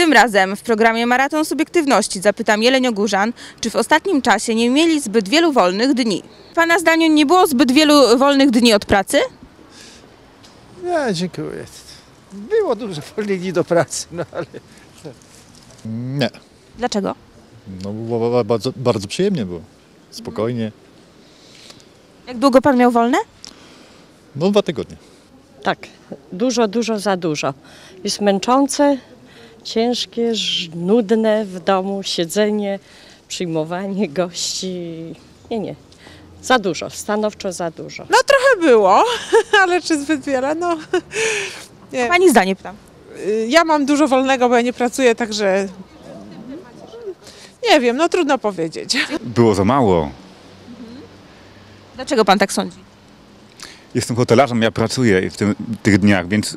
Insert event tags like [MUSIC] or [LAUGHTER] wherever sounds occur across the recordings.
Tym razem w programie Maraton Subiektywności zapytam Jeleniogórzan, czy w ostatnim czasie nie mieli zbyt wielu wolnych dni. Pana zdaniem nie było zbyt wielu wolnych dni od pracy? Nie, dziękuję. Było dużo wolnych dni do pracy, no ale Nie. Dlaczego? No bo- bo- bardzo, bardzo przyjemnie było. Spokojnie. Jak długo pan miał wolne? No dwa tygodnie. Tak, dużo, dużo za dużo. Jest męczące, ciężkie, nudne w domu, siedzenie, przyjmowanie gości. Nie, nie. Za dużo, stanowczo za dużo. No trochę było, [LAUGHS] ale czy zbyt wiele? No. [LAUGHS] Nie. Pani zdanie pytam. Y, Ja mam dużo wolnego, bo ja nie pracuję, także nie wiem, no trudno powiedzieć. [LAUGHS] Było za mało. Dlaczego pan tak sądzi? Jestem hotelarzem, ja pracuję w tym, tych dniach, więc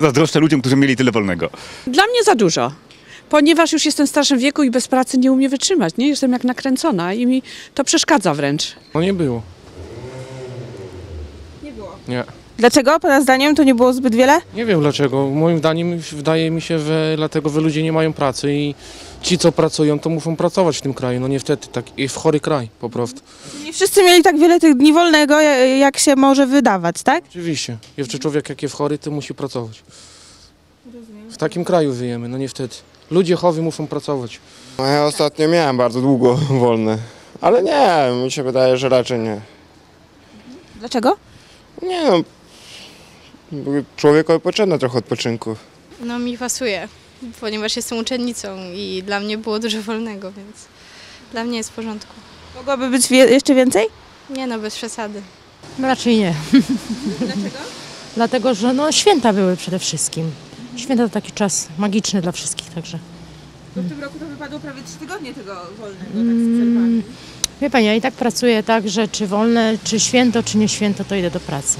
zazdroszczę ludziom, którzy mieli tyle wolnego. Dla mnie za dużo, ponieważ już jestem w starszym wieku i bez pracy nie umiem wytrzymać. Nie jestem jak nakręcona i mi to przeszkadza wręcz. No nie było. Nie Dlaczego pana zdaniem to nie było zbyt wiele? Nie wiem dlaczego. Moim zdaniem wydaje mi się, że dlatego, że ludzie nie mają pracy i ci, co pracują, to muszą pracować w tym kraju. No niestety, tak i w chory kraj po prostu. Nie wszyscy mieli tak wiele tych dni wolnego, ja- jak się może wydawać, tak? Oczywiście. Jeszcze człowiek, jak jest chory, to musi pracować. W takim kraju żyjemy, no niestety. Ludzie chowi muszą pracować. No ja ostatnio miałem bardzo długo [LAUGHS] wolne, ale nie, mi się wydaje, że raczej nie. Dlaczego? Nie no, człowiekowi potrzebne trochę odpoczynku. No mi pasuje, ponieważ jestem uczennicą i dla mnie było dużo wolnego, więc dla mnie jest w porządku. Mogłoby być wie- jeszcze więcej? Nie no, bez przesady. No raczej nie. [LAUGHS] Dlaczego? Dlatego, że no, święta były przede wszystkim. Święta to taki czas magiczny dla wszystkich, także. Bo w tym roku to wypadło prawie trzy tygodnie tego wolnego, Mm, wie Pani, ja i tak pracuję tak, że czy wolne, czy święto, czy nie święto, to idę do pracy.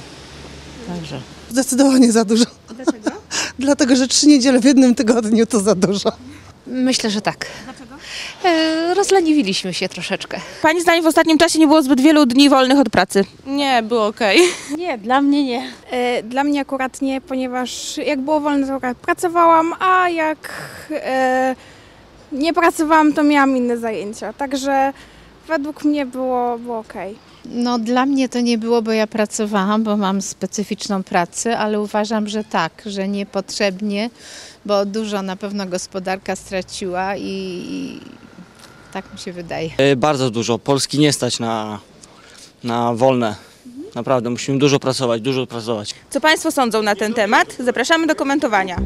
Także. Zdecydowanie za dużo. Dlaczego? [LAUGHS] Dlatego, że trzy niedziele w jednym tygodniu to za dużo. Myślę, że tak. Dlaczego? E, rozleniwiliśmy się troszeczkę. Pani zdaniem w ostatnim czasie nie było zbyt wielu dni wolnych od pracy? Nie, było okej. [LAUGHS] Nie, dla mnie nie. E, Dla mnie akurat nie, ponieważ jak było wolne, to akurat pracowałam, a jak e, nie pracowałam, to miałam inne zajęcia. Także według mnie było, było okej. No dla mnie to nie było, bo ja pracowałam, bo mam specyficzną pracę, ale uważam, że tak, że niepotrzebnie, bo dużo na pewno gospodarka straciła i, i tak mi się wydaje. E, Bardzo dużo. Polski nie stać na, na wolne. Naprawdę, musimy dużo pracować, dużo pracować. Co Państwo sądzą na ten temat? Zapraszamy do komentowania.